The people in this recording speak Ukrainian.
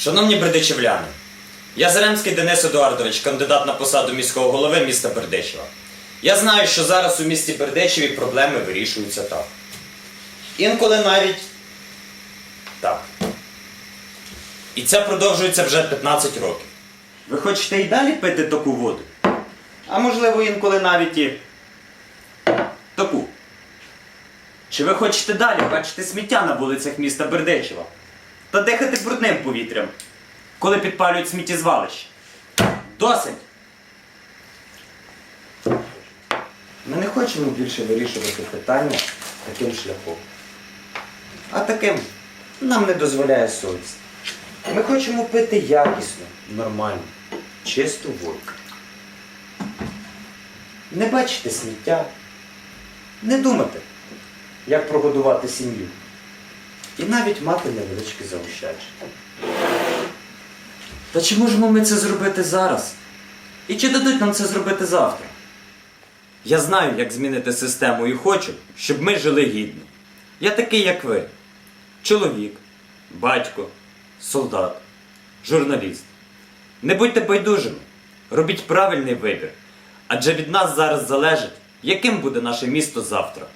Шановні бердичівляни, я Заремський Денис Едуардович, кандидат на посаду міського голови міста Бердичева. Я знаю, що зараз у місті Бердичеві проблеми вирішуються так. Інколи навіть так. І це продовжується вже 15 років. Ви хочете і далі пити таку воду? А можливо, інколи навіть і таку. Чи ви хочете далі бачити сміття на вулицях міста Бердичева? Та дихати брудним повітрям, коли підпалюють сміттєзвалище? Досить! Ми не хочемо більше вирішувати питання таким шляхом. А таким нам не дозволяє совість. Ми хочемо пити якісно, нормально, чисту воду. Не бачити сміття, не думати, як прогодувати сім'ю. І навіть мати невеличке заощадження. Та чи можемо ми це зробити зараз? І чи дадуть нам це зробити завтра? Я знаю, як змінити систему і хочу, щоб ми жили гідно. Я такий, як ви. Чоловік, батько, солдат, журналіст. Не будьте байдужими, робіть правильний вибір. Адже від нас зараз залежить, яким буде наше місто завтра.